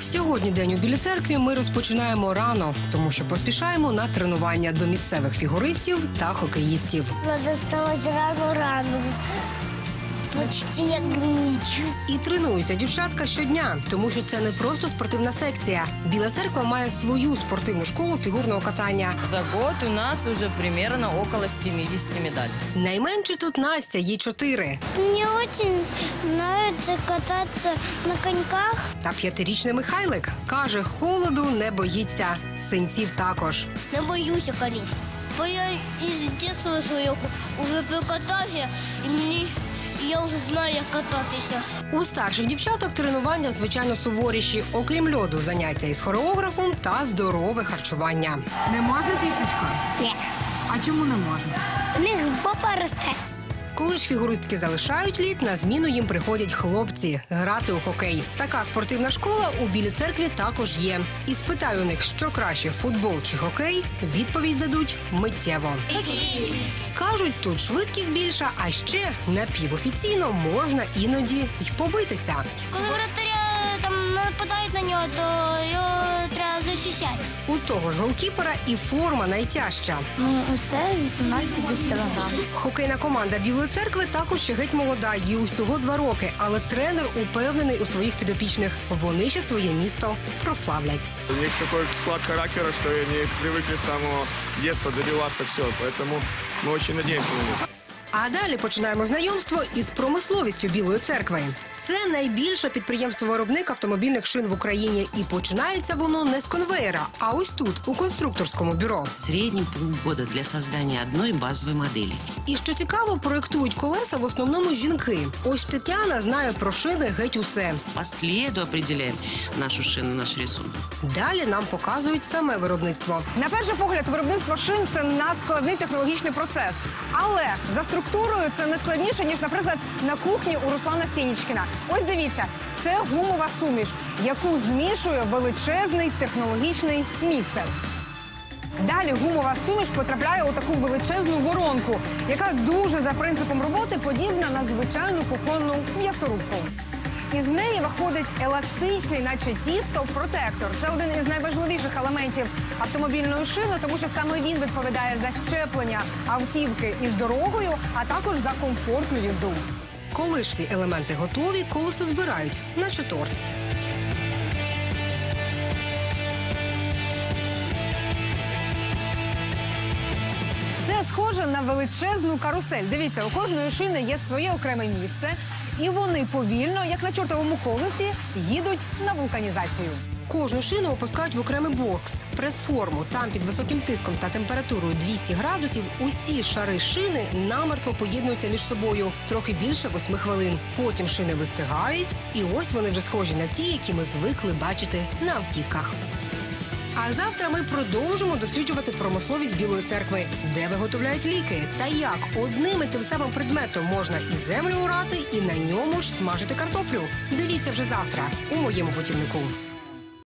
Сьогодні день у Білій церкві ми розпочинаємо рано, тому що поспішаємо на тренування до місцевих фігуристів та хокеїстів. Надо вставати рано-рано. Почти як ніч. І тренуються дівчатка щодня, тому що це не просто спортивна секція. Біла церква має свою спортивну школу фігурного катання. За год у нас уже примерно около 70 медалей. Найменше тут Настя, їй чотири. Мне очень нравится кататься на коньках. Та п'ятирічний Михайлик каже, холоду не боїться. Синців також. Не боюся, конечно. Бо я із дитинства свого вже прикатався, і мені і я вже знаю, як кататися. У старших дівчаток тренування звичайно суворіші, окрім льоду, заняття із хореографом та здорове харчування. Не можна тістечко? Ні. А чому не можна? У них папа росте. Коли ж фігуристки залишають лід, на зміну їм приходять хлопці грати у хокей. Така спортивна школа у білій церкві також є. І спитаю у них, що краще футбол чи хокей, відповідь дадуть миттєво. Кажуть, тут швидкість більша, а ще напівофіційно можна іноді й побитися. Коли вратаря там нападають на нього, то його треба захищати. У того ж голкіпера і форма найтяжча. Ну, усе 18 кілограм. Хокейна команда Білої церкви також ще геть молода, їй усього два роки, але тренер упевнений у своїх підопічних. Вони ще своє місто прославлять. У них такой склад характера, что они привыкли с самого детства добиваться всего. Поэтому мы очень надеемся на них. А далі починаємо знайомство із промисловістю Білої церкви. Це найбільше підприємство-виробник автомобільних шин в Україні, і починається воно не з конвеєра, а ось тут, у конструкторському бюро. В полгода для создания одной базовой модели. І що цікаво, проектують колеса в основному жінки. Ось Тетяна знає про шини геть усе. По следу определяем нашу шину, наш рисунок. Далі нам показують саме виробництво. На перший погляд, виробництво шин це надскладний технологічний процес. Але за структурою це не складніше, ніж, наприклад, на кухні у Руслана Сінічкіна. Ось дивіться, це гумова суміш, яку змішує величезний технологічний міксер. Далі гумова суміш потрапляє у таку величезну воронку, яка дуже за принципом роботи подібна на звичайну кухонну м'ясорубку. Із неї виходить еластичний, наче тісто, протектор. Це один із найважливіших елементів автомобільної шини, тому що саме він відповідає за щеплення автівки із дорогою, а також за комфортну їзду. Коли ж всі елементи готові, колесо збирають, наче торт. Це схоже на величезну карусель. Дивіться, у кожної шини є своє окреме місце, і вони повільно, як на чортовому колесі, їдуть на вулканізацію. Кожну шину опускають в окремий бокс, прес-форму. Там під високим тиском та температурою 200 градусів усі шари шини намертво поєднуються між собою трохи більше 8 хвилин. Потім шини вистигають, і ось вони вже схожі на ті, які ми звикли бачити на автівках. А завтра ми продовжимо досліджувати промисловість Білої церкви, де виготовляють ліки, та як одним і тим самим предметом можна і землю урати, і на ньому ж смажити картоплю. Дивіться вже завтра у моєму путівнику.